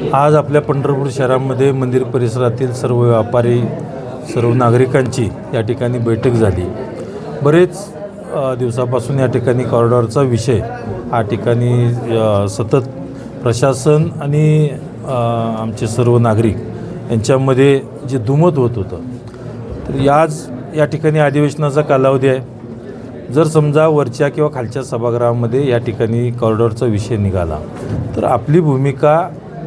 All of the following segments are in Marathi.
आज आपल्या पंढरपूर शहरामध्ये मंदिर परिसरातील सर्व व्यापारी सर्व नागरिकांची या ठिकाणी बैठक झाली. बरेच दिवसापासून या ठिकाणी कॉरिडॉरचा विषय हा ठिकाणी सतत प्रशासन आणि आमचे सर्व नागरिक यांच्यामध्ये जे दुमत होत होतं. तर आज या ठिकाणी अधिवेशनाचा कालावधी आहे. जर समजा वरच्या किंवा खालच्या सभागृहामध्ये या ठिकाणी कॉरिडॉरचा विषय निघाला तर आपली भूमिका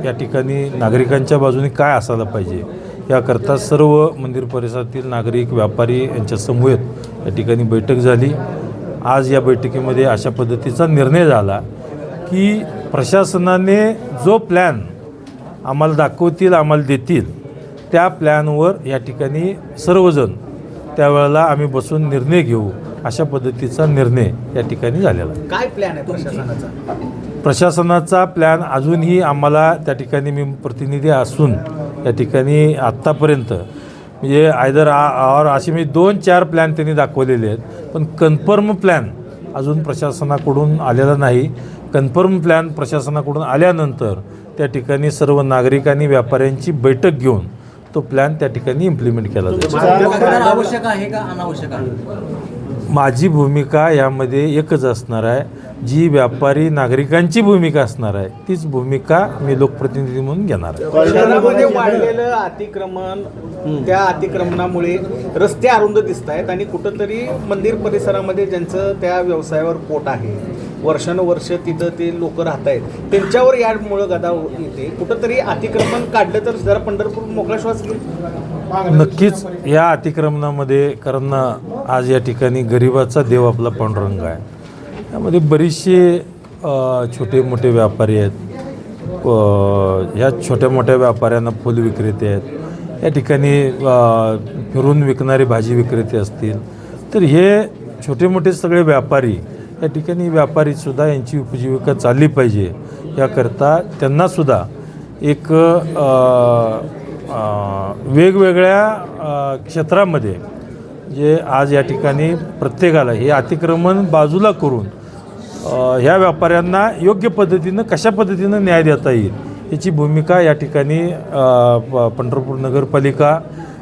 या ठिकाणी नागरिकांच्या बाजूने काय असायला पाहिजे? याकरता सर्व मंदिर परिसरातील नागरिक व्यापारी यांच्या समूहेत या ठिकाणी बैठक झाली. आज या बैठकीमध्ये अशा पद्धतीचा निर्णय झाला की प्रशासनाने जो प्लॅन आम्हाला दाखवतील आम्हाला देतील त्या प्लॅनवर या ठिकाणी सर्वजण त्यावेळेला आम्ही बसून निर्णय घेऊ अशा पद्धतीचा निर्णय या ठिकाणी झालेला काय प्लॅन आहे प्रशासनाचा? प्रशासनाचा प्लॅन अजूनही आम्हाला त्या ठिकाणी मी प्रतिनिधी असून या ठिकाणी आत्तापर्यंत म्हणजे आयदर और असे मी दोन चार प्लॅन त्यांनी दाखवलेले आहेत. पण कन्फर्म प्लॅन अजून प्रशासनाकडून आलेला नाही. कन्फर्म प्लॅन प्रशासनाकडून आल्यानंतर त्या ठिकाणी सर्व नागरिकांनी व्यापाऱ्यांची बैठक घेऊन तो प्लॅन त्या ठिकाणी इम्प्लिमेंट केला जाईल. आवश्यक आहे का अनावश्यक आहे? माझी भूमिका यामध्ये एकच असणार आहे. जी व्यापारी नागरिकांची भूमिका असणार आहे तीच भूमिका मी लोकप्रतिनिधी म्हणून घेणार आहे. शहरामध्ये वाढलेलं अतिक्रमण त्या अतिक्रमणामुळे रस्ते अरुंद दिसत आहेत आणि कुठंतरी मंदिर परिसरामध्ये ज्यांचं त्या व्यवसायावर पोट आहे वर्षानुवर्ष तिथं ते लोक राहत आहेत. त्यांच्यावर यामुळं गदा येते. कुठंतरी अतिक्रमण काढलं तर जरा पंढरपूर मोकळा श्वास घेईल. नक्कीच या अतिक्रमणामध्ये कारण आज या ठिकाणी गरिबाचा देव आपला पांडुरंग आहे. यामध्ये बरेचसे छोटे मोठे व्यापारी आहेत. या ह्या छोट्या मोठ्या व्यापाऱ्यांना फुल विक्रेते आहेत. या ठिकाणी फिरून विकणारे भाजी विक्रेते असतील. तर हे छोटे मोठे सगळे व्यापारी या ठिकाणी व्यापारीसुद्धा यांची उपजीविका चालली पाहिजे. याकरता त्यांनासुद्धा एक वेगवेगळ्या क्षेत्रामध्ये जे आज या ठिकाणी प्रत्येकाला हे अतिक्रमण बाजूला करून ह्या व्यापाऱ्यांना योग्य पद्धतीनं कशा पद्धतीनं न्याय देता येईल याची भूमिका या ठिकाणी पंढरपूर नगरपालिका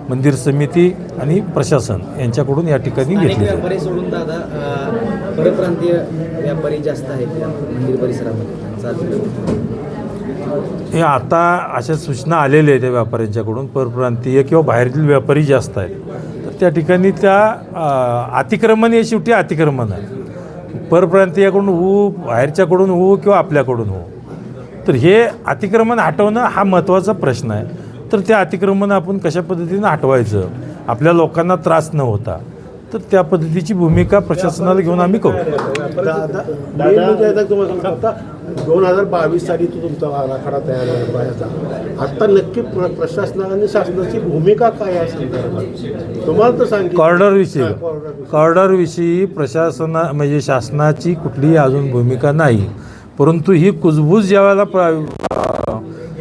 मंदिर समिती आणि प्रशासन यांच्याकडून या ठिकाणी घेतली व्यापारी सोडून दादा परप्रांतीय व्यापारी जास्त आहेत मंदिर परिसरामध्ये. हे आता अशा सूचना आलेल्या आहेत त्या व्यापाऱ्यांच्याकडून. परप्रांतीय किंवा बाहेरील व्यापारी जास्त आहेत. तर त्या ठिकाणी त्या अतिक्रमण हे शेवटी अतिक्रमण आहे. परप्रांतीयाकडून हो बाहेरच्याकडून हो किंवा आपल्याकडून हो तर हे अतिक्रमण हटवणं हा महत्त्वाचा प्रश्न आहे. तर ते अतिक्रमण आपण कशा पद्धतीनं हटवायचं? आपल्या लोकांना त्रास न होता. तर त्या पद्धतीची भूमिका प्रशासनाला घेऊन आम्ही करू. दादा म्हणजे आता तुम्हाला सांगतो आता दोन हजार बावीस साली तो तुमचा आराखडा तयार झाला आता नक्की प्र- प्रशासनाने शासनाची भूमिका काय आहे संदर्भात? तुम्हाला तर सांगितलं. कॉरिडॉरविषयी कॉरिडॉरविषयी. प्रशासना म्हणजे शासनाची कुठलीही अजून भूमिका नाही. परंतु ही कुजबूज ज्यावेळेला प्र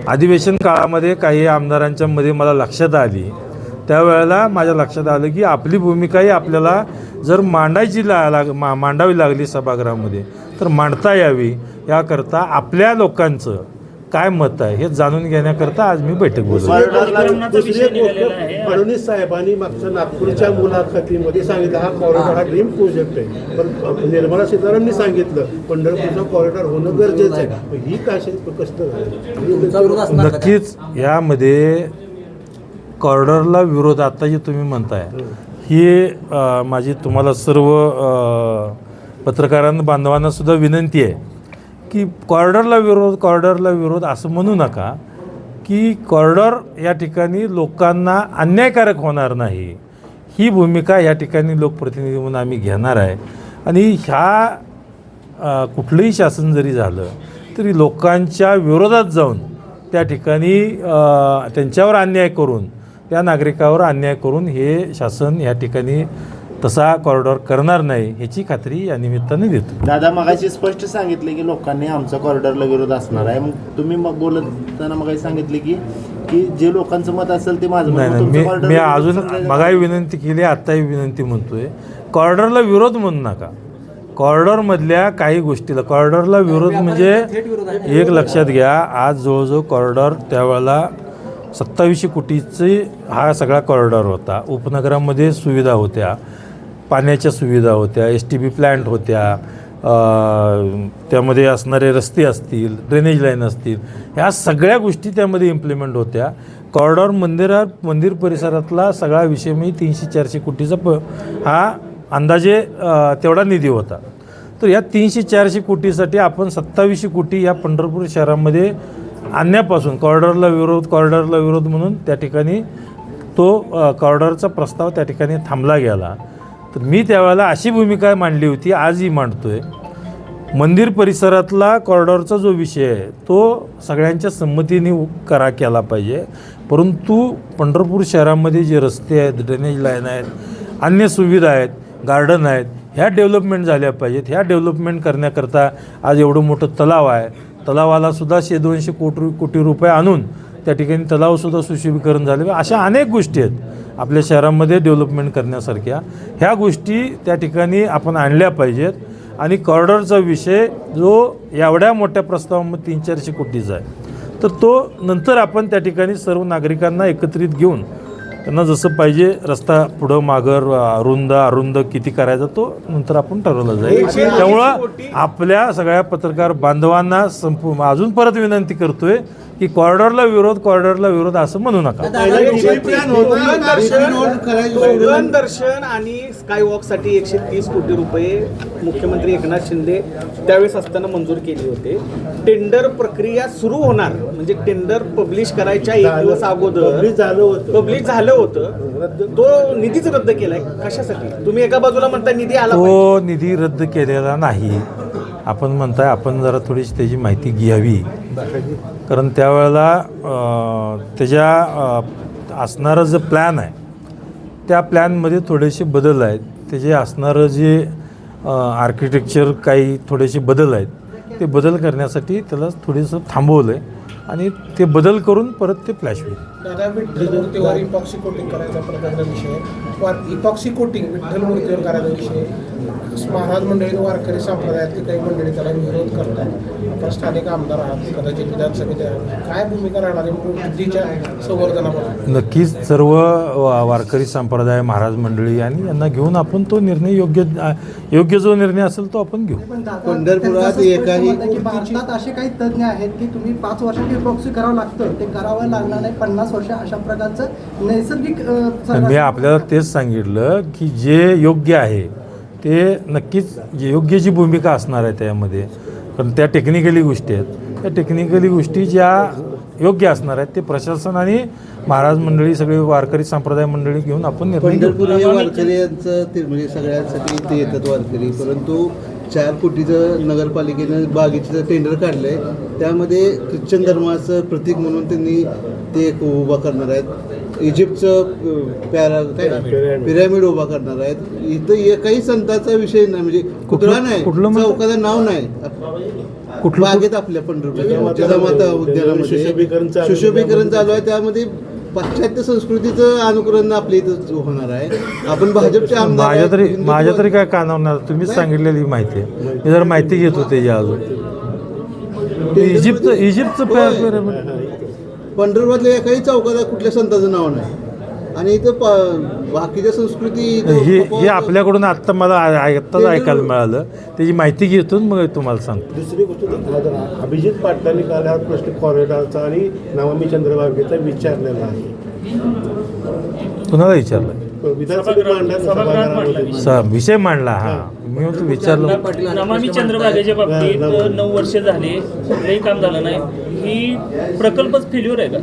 अधिवेशन काळामध्ये काही आमदारांच्या मध्ये मला लक्षात आली त्यावेळेला माझ्या लक्षात आलं की आपली भूमिकाही आपल्याला जर मांडायची ला लाग मा मांडावी लागली सभागृहामध्ये तर मांडता यावी याकरता आपल्या लोकांचं काय मत आहे हे जाणून घेण्याकरता आज मी बैठक गोष्ट फडणवीस साहेबांनी मागच्या नागपूरच्या मुलाखतीमध्ये सांगितलं हा कॉरिडॉर हा ड्रीम प्रोजेक्ट आहे. पण निर्मला सीतारामनी सांगितलं पंढरपूरचा कॉरिडॉर होणं गरजेचं आहे. ही काय कष्ट? नक्कीच यामध्ये कॉरिडॉरला विरोध आता जे तुम्ही म्हणताय ही माझी तुम्हाला सर्व पत्रकारांना बांधवांना सुद्धा विनंती आहे की कॉरिडॉरला विरोध कॉरिडॉरला विरोध असं म्हणू नका की कॉरिडॉर या ठिकाणी लोकांना अन्यायकारक होणार नाही. ही भूमिका या ठिकाणी लोकप्रतिनिधी म्हणून आम्ही घेणार आहे. आणि ह्या कुठलंही शासन जरी झालं तरी लोकांच्या विरोधात जाऊन त्या ठिकाणी त्यांच्यावर अन्याय करून त्या नागरिकावर अन्याय करून हे शासन या ठिकाणी तसा कॉरिडॉर करणार नाही ह्याची खात्री या निमित्ताने देतो. दादा मगाशी स्पष्ट सांगितले की लोकांनी आमचा कॉरिडॉरला विरोध असणार आहे. मग तुम्ही मग बोलताना मग सांगितले की की जे लोकांचं मत असेल ते माझं. नाही मी मी अजून मगाही विनंती केली आत्ताही विनंती म्हणतोय. कॉरिडॉरला विरोध म्हणू नका. कॉरिडॉरमधल्या काही गोष्टीला कॉरिडॉरला विरोध म्हणजे एक लक्षात घ्या आज जवळजवळ कॉरिडॉर त्यावेळेला सत्तावीसशे कोटीचे हा सगळा कॉरिडॉर होता. उपनगरामध्ये सुविधा होत्या. पाण्याच्या सुविधा होत्या. एस टी बी प्लॅन्ट होत्या. त्यामध्ये असणारे रस्ते असतील ड्रेनेज लाईन असतील ह्या सगळ्या गोष्टी त्यामध्ये इम्प्लिमेंट होत्या. कॉरिडॉर मंदिरात मंदिर परिसरातला सगळा विषय मी तीनशे चारशे कोटीचा प हा अंदाजे तेवढा निधी होता. तर या तीनशे चारशे कोटीसाठी आपण सत्तावीसशे कोटी या पंढरपूर शहरामध्ये आणण्यापासून कॉरिडॉरला विरोध कॉरिडॉरला विरोध म्हणून त्या ठिकाणी तो कॉर्डरचा कॉरिडॉरचा प्रस्ताव त्या ठिकाणी थांबला गेला. तर मी त्यावेळेला अशी भूमिका मांडली होती आजही मांडतोय. मंदिर परिसरातला कॉरिडॉरचा जो विषय आहे तो सगळ्यांच्या संमतीने करा केला पाहिजे. परंतु पंढरपूर शहरामध्ये जे रस्ते आहेत ड्रेनेज लाईन आहेत अन्य सुविधा आहेत गार्डन आहेत ह्या डेव्हलपमेंट झाल्या पाहिजेत. ह्या डेव्हलपमेंट करण्याकरता आज एवढं मोठं तलाव आहे. तलावाला सुद्धा शे दोनशे कोटी कोटी रुपये आणून त्या ठिकाणी तलावसुद्धा सुशोभीकरण झाले. अशा अनेक गोष्टी आहेत आपल्या शहरामध्ये डेव्हलपमेंट करण्यासारख्या. ह्या गोष्टी त्या ठिकाणी आपण आणल्या पाहिजेत आणि कॉरिडॉरचा विषय जो एवढ्या मोठ्या प्रस्तावामध्ये तीन चारशे कोटीचा आहे. तर तो नंतर आपण त्या ठिकाणी सर्व नागरिकांना एकत्रित घेऊन त्यांना जसं पाहिजे रस्ता पुढं मागं अरुंद अरुंद किती करायचा तो नंतर आपण ठरवलं जाईल. त्यामुळं आपल्या सगळ्या पत्रकार बांधवांना संपू अजून परत विनंती करतोय की कॉरिडॉरला विरोध कॉरिडॉरला विरोध असं म्हणू नका. दर्शन आणि स्काय वॉकसाठी एकशे तीस कोटी रुपये मुख्यमंत्री एकनाथ शिंदे त्यावेळेस असताना मंजूर केले होते. टेंडर प्रक्रिया सुरू होणार. म्हणजे टेंडर पब्लिश करायच्या एक दिवस अगोदर पब्लिश झालं झालं होतं. तो निधीच रद्द केलाय. कशासाठी? तुम्ही एका बाजूला म्हणता निधी आला. तो निधी रद्द केलेला नाही. आपण म्हणताय आपण जरा थोडीशी त्याची माहिती घ्यावी. कारण त्यावेळेला त्याच्या असणारं जे प्लॅन आहे त्या प्लॅनमध्ये थोडेसे बदल आहेत. त्याचे असणारं जे आर्किटेक्चर काही थोडेसे बदल आहेत ते बदल करण्यासाठी त्याला थोडंसं थांबवलं आहे आणि ते बदल करून परत ते फ्लॅश होईल. दादा विठ्ठल मूर्तीवर इपॉक्सी कोटिंग करायचा प्रकारचा विषय. इपॉक्सी कोटिंग विठ्ठल मूर्तीवर करायचा विषय. महाराज मंडळी वारकरी संप्रदायातली काही मंडळी त्याला विरोध करतात. आपण स्थानिक आमदार आहात कदाचित विधानसभेत काय भूमिका राहणार आहे बुद्धीच्या संवर्धनामध्ये नक्कीच सर्व वा- वारकरी संप्रदाय महाराज मंडळी आणि यांना घेऊन आपण तो निर्णय योग्य योग्य जो निर्णय असेल तो आपण घेऊ. पंढरपुरात एकाही भारतात असे काही तज्ज्ञ आहेत की तुम्ही पाच वर्षाची प्रॉक्सी करावं लागतं. ते करावं लागणार नाही पन्नास वर्ष अशा प्रकारचं नैसर्गिक मी आपल्याला तेच सांगितलं की जे योग्य आहे ते नक्कीच जे योग्य जी भूमिका असणार आहे त्यामध्ये. कारण त्या टेक्निकली गोष्टी आहेत. त्या टेक्निकली गोष्टी ज्या योग्य असणार आहेत ते प्रशासन आणि महाराज मंडळी सगळे वारकरी संप्रदाय मंडळी घेऊन आपण निर्णय घेऊ. पंढरपूर हे वारकऱ्यांचं ते म्हणजे सगळ्यांसाठी ते येतात वारकरी. परंतु चार कोटीचं नगरपालिकेनं बागेचं टेंडर काढलंय. त्यामध्ये ख्रिश्चन धर्माचं प्रतीक म्हणून त्यांनी ते एक उभा करणार आहेत. इजिप्तचं पॅरा काय? पिरॅमिड. उभा करणार आहेत. इथं एकही संताचा विषय नाही म्हणजे कुठला नाही कुठलं म्हणता? चौकाचं नाव नाही. कुठलं बागेत आपल्या पंढरपूर जिजामाता उद्यानामध्ये. सुशोभीकरण चालू आहे. सुशोभीकरण चालू आहे त्यामध्ये. पाश्चात्य संस्कृतीचं अनुकरण आपल्या इथं होणार आहे. आपण भाजपचे आमदार माझ्या आहेत, तरी माझ्या तरी काय कानावणार तुम्हीच सांगितलेली माहिती आहे. मी जर माहिती घेत होते या अजून इजिप्तचं इजिप्तचं पंढरपूरातल्या एकाही चौकाला कुठल्या संताचं नाव नाही. आणि इथं प- बाकीच्या संस्कृती इथं हे हे आपल्याकडून आत्ता मला आ- आत्ताच ऐकायला मिळालं. त्याची माहिती घेतून मग तुम्हाला सांगतो. दुसरी गोष्ट दादा, अभिजित पाटलांनी काल हा प्रश्न कॉरिडॉरचा आणि नमामी चंद्रभागेचा विचारलेला आहे. कुणाला विचारलं सा विषय मांडला हा. मी म्हणतो विचारलं. नमामी चंद्रभागेच्या बाबतीत नऊ वर्ष झाले कुठलंही काम झालं नाही. ही प्रकल्पच फेल्युअर आहे का?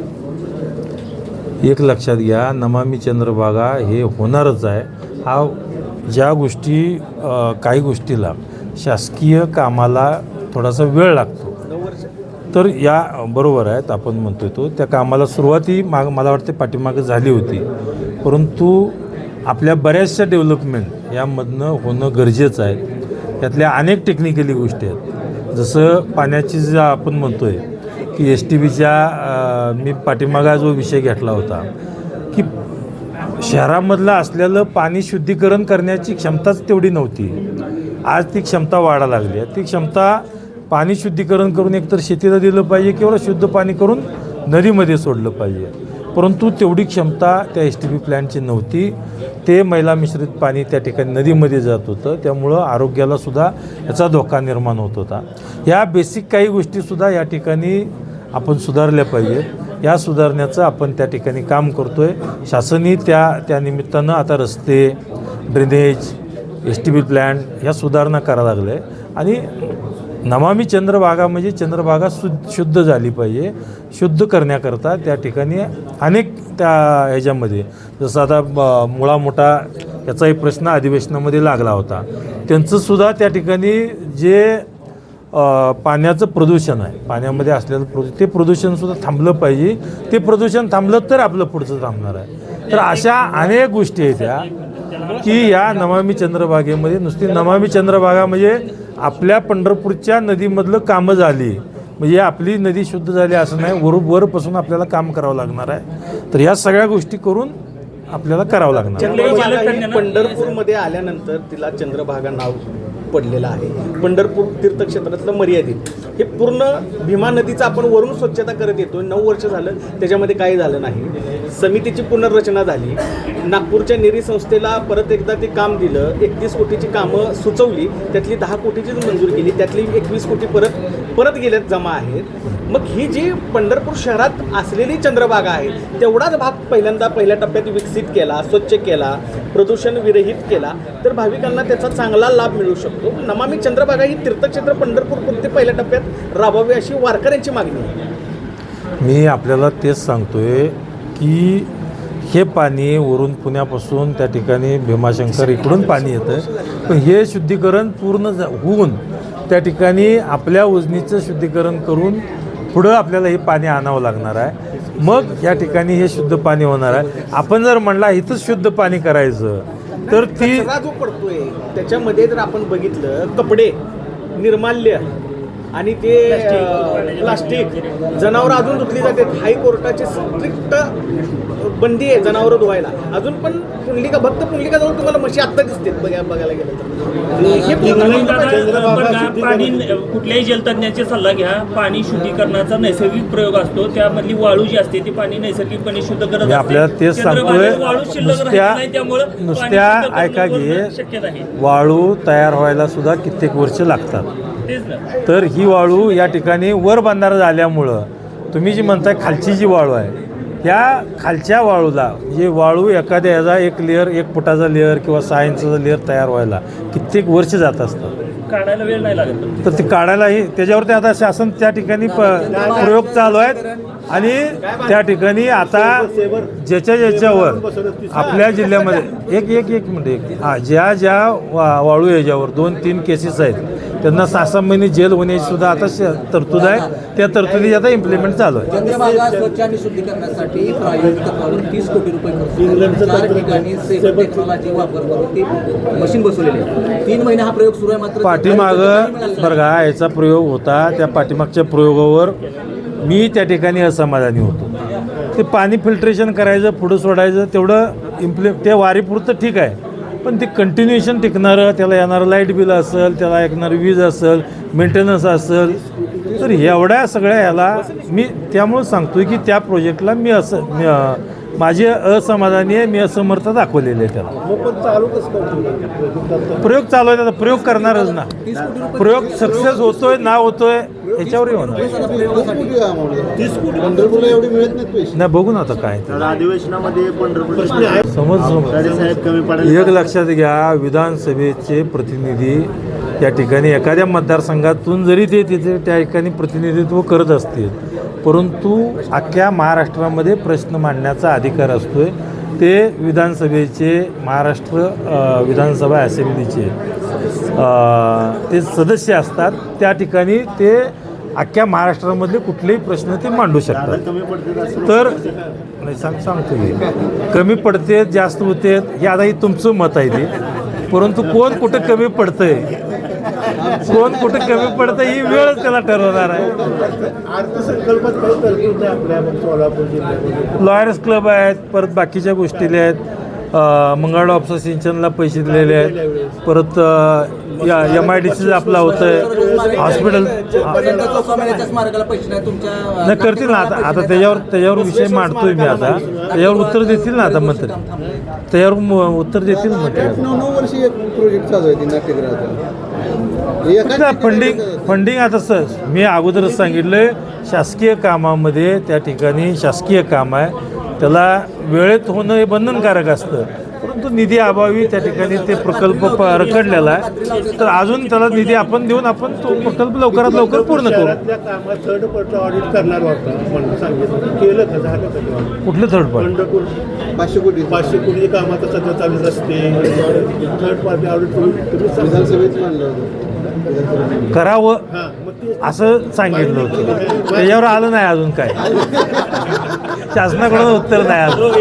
एक लक्षात घ्या नमामी चंद्रभागा हे होणारच आहे. हा ज्या गोष्टी अ, काही गोष्टीला शासकीय कामाला थोडासा वेळ लागतो. तर या बरोबर आहेत आपण म्हणतोय तो. त्या कामाला सुरुवाती माग मला वाटते पाठीमागं झाली होती. परंतु आपल्या बऱ्याचशा डेव्हलपमेंट यामधनं होणं गरजेचं आहे. त्यातल्या अनेक टेक्निकली गोष्टी आहेत. जसं पाण्याची जे आपण म्हणतो आहे की एस टी बीच्या मी पाठीमागा जो विषय घेतला होता की शहरामधलं असलेलं पाणी शुद्धीकरण करण्याची क्षमताच तेवढी नव्हती. आज ती क्षमता वाढा लागली आहे. ती क्षमता पाणी शुद्धीकरण करून एकतर शेतीला दिलं पाहिजे किंवा शुद्ध पाणी करून नदीमध्ये सोडलं पाहिजे. परंतु तेवढी क्षमता त्या एस टी बी प्लॅनची नव्हती. ते मैला मिश्रित पाणी त्या ठिकाणी नदीमध्ये जात होतं. त्यामुळं आरोग्याला सुद्धा याचा धोका निर्माण होत होता. या बेसिक काही गोष्टीसुद्धा या ठिकाणी आपण सुधारल्या पाहिजेत. या सुधारण्याचं आपण त्या ठिकाणी काम करतो आहे शासनही त्या त्या निमित्तानं आता रस्ते drainage S T B plan ह्या सुधारणा करायला लागल्या. आहे आणि नमामी चंद्रभागा म्हणजे चंद्रभागा सु शुद्ध झाली पाहिजे. शुद्ध करण्याकरता त्या ठिकाणी अनेक त्या ह्याच्यामध्ये जसं आता मुळा मोठा याचाही प्रश्न अधिवेशनामध्ये लागला होता. त्यांचंसुद्धा त्या ठिकाणी जे पाण्याचं प्रदूषण आहे पाण्यामध्ये असलेलं प्रदू ते प्रदूषणसुद्धा थांबलं पाहिजे. ते प्रदूषण थांबलं तर आपलं पुढचं थांबणार आहे. तर अशा अनेक गोष्टी आहेत त्या. की या नमामी चंद्रभागेमध्ये नुसती नमामी चंद्रभागा म्हणजे आपल्या पंढरपूरच्या नदीमधलं कामं झाली. म्हणजे आपली नदी शुद्ध झाली असं नाही वर वरपासून आपल्याला काम करावं लागणार आहे. तर या सगळ्या गोष्टी करून आपल्याला करावं लागणार पंढरपूरमध्ये आल्यानंतर तिला चंद्रभागा नाव पडलेलं आहे. पंढरपूर तीर्थक्षेत्रातलं मर्यादित. हे पूर्ण भीमा नदीचं आपण वरून स्वच्छता करत येतो नऊ वर्ष झालं त्याच्यामध्ये काही झालं नाही. समितीची पुनर्रचना झाली. नागपूरच्या निरी संस्थेला परत एकदा ते काम दिलं. एकतीस कोटीची कामं सुचवली. त्यातली दहा कोटीचीच मंजूर केली. त्यातली एकवीस कोटी परत परत गेल्यात जमा आहेत. मग ही जी पंढरपूर शहरात असलेली चंद्रभागा आहे तेवढाच भाग पहिल्यांदा पहिल्या टप्प्यात विकसित केला स्वच्छ केला प्रदूषण विरहित केला तर भाविकांना त्याचा चांगला लाभ मिळू शकतो. हो, नमामी चंद्रभागा ही तीर्थक्षेत्र कोणते पहिल्या टप्प्यात राबवावी अशी वारकऱ्यांची मागणी आहे. मी आपल्याला तेच सांगतोय की हे पाणी वरून पुण्यापासून त्या ठिकाणी भीमाशंकर इकडून पाणी येतं. पण हे शुद्धीकरण पूर्ण होऊन त्या ठिकाणी आपल्या उजनीचं शुद्धीकरण करून पुढं आपल्याला हे पाणी आणावं लागणार आहे. मग या ठिकाणी हे शुद्ध पाणी होणार आहे. आपण जर म्हणला इथंच शुद्ध पाणी करायचं तर ती जो पडतोय त्याच्यामध्ये जर आपण बघितलं कपडे निर्माल्य आणि ते प्लास्टिक जनावरं अजून धुतली जातात हायकोर्टाची स्ट्रिक्ट बंदी आहे जनावरं धुवायला. अजून पण पुंडलिका भक्त पुंडलिकाजवळ तुम्हाला म्हशी आत्ता दिसते बघा बघायला गेलं कुठल्याही जलतज्ञांचे सल्ला घ्या. पाणी शुद्धीकरणाचा नैसर्गिक प्रयोग असतो. त्यामधली वाळू जी असते ती पाणी नैसर्गिकपणे शुद्ध करत. आपल्याला तेच सांगतोय नुसत्या नाही, त्यामुळं पाणी नुसत्या शुद्ध करणं ऐका घे पूर्ण शक्यता आहे वाळू तयार व्हायला सुद्धा कित्येक वर्ष लागतात. तर ही वाळू या ठिकाणी वर बांधारा झाल्यामुळं तुम्ही जी म्हणताय खालची जी वाळू आहे त्या खालच्या वाळूला जे वाळू एखाद्या ह्याचा एक लेअर एक फुटाचा लेअर किंवा सहा इंचाचा लेअर तयार व्हायला कित्येक वर्ष जात असतात. काढायला वेळ नाही लागत. तर ते काढायलाही त्याच्यावरती आता शासन त्या ठिकाणी प प्रयोग चालू आहेत. आणि त्या ठिकाणी आता ज्याच्या ज्याच्यावर आपल्या जिल्ह्यामध्ये एक एक एक मिनिट एक. हा ज्या ज्या वा वाळू याच्यावर दोन तीन केसेस आहेत त्यांना सहा सहा महिने जेल होण्याची सुद्धा आता श- तरतूद आहे. त्या तरतुदी आता इम्प्लिमेंट चालू आहे. चंद्रभागा स्वच्छ आणि शुद्धीकरणासाठी प्रायोगिक तत्वावर तीस कोटी रुपये खर्च करून चार ठिकाणी सेफ टेक्नॉलॉजी वापर करून ती मशीन बसवलेली. आहे तीन महिने हा प्रयोग सुरू आहे मात्र पाठीमागं बरं का याचा प्रयोग होता. त्या पाठीमागच्या प्रयोगावर मी त्या ठिकाणी असमाधानी होतो. ते पाणी फिल्ट्रेशन करायचं पुढं सोडायचं तेवढं इम्प्लि ते वारीपुरतं ठीक आहे. पण ते कंटिन्युएशन टिकणारं त्याला येणारं लाइट बिल असेल त्याला ऐकणारं वीज असेल मेंटेनन्स असेल तर एवढ्या सगळ्या ह्याला मी त्यामुळं सांगतोय की त्या प्रोजेक्टला मी असं माझी असमाधानी आहे मी असमर्थ दाखवलेली आहे त्याला. प्रयोग चालू आहे आता प्रयोग करणारच ना. प्रयोग सक्सेस होतोय ना होतोय याच्यावरही होणार. नाही बघू ना आता काय अधिवेशनामध्ये समज समज. साहेब कमी पडेल एक लक्षात घ्या विधानसभेचे प्रतिनिधी या ठिकाणी एखाद्या मतदारसंघातून जरी ते तिथे त्या ठिकाणी प्रतिनिधित्व करत असतील परंतु अख्ख्या महाराष्ट्रामध्ये प्रश्न मांडण्याचा अधिकार असतो आहे ते विधानसभेचे महाराष्ट्र विधानसभा असेंब्लीचे ते सदस्य असतात. त्या ठिकाणी ते अख्ख्या महाराष्ट्रामधले कुठलेही प्रश्न ते मांडू शकतात. तर नाही सांग सांगतो मी. कमी पडते जास्त होते हे आता हे तुमचं मत आहे ते. परंतु कोण कुठं कमी पडतंय? कोण कुठं कमी पडतंय ही वेळच त्याला ठरवणार आहे. आहे लॉयर्स क्लब आहेत परत बाकीच्या गोष्टी आहेत. अ, मंगळवार ऑफिसर सिंचनला पैसे दिलेले आहेत. परत या एम आय डी सी आपला होतं हॉस्पिटल स्मारकाला पैसे नाही करतील ना आता आता त्याच्यावर त्याच्यावर विषय मांडतोय मी आता. त्याच्यावर उत्तर देतील ना आता मंत्री. त्याच्यावर उत्तर देतील मंत्री. आता. नऊ नऊ वर्षी एक प्रोजेक्ट चालू आहे ती नाट्यगृहाचा एका कुठलं फंडिंग फंडिंग आता सर मी अगोदरच सांगितलं शासकीय कामामध्ये त्या ठिकाणी शासकीय काम आहे. त्याला वेळेत होणं हे बंधनकारक असतं. परंतु निधी अभावी त्या ठिकाणी ते प्रकल्प प- रखडलेला आहे. तर अजून त्याला निधी आपण देऊन आपण तो प्रकल्प लवकरात लवकर पूर्ण करू. थर्ड पार्टी ऑडिट करणार? कुठलं थर्ड पार्टी पाचशे कोटी. पाचशे कोटी काम आता सध्या चालू असते. Third party audit. विधानसभेत मानलं होतं. करावं असं सांगितलं होतं. त्याच्यावर आलं नाही अजून काय. शासनाकडून उत्तर नाही आलं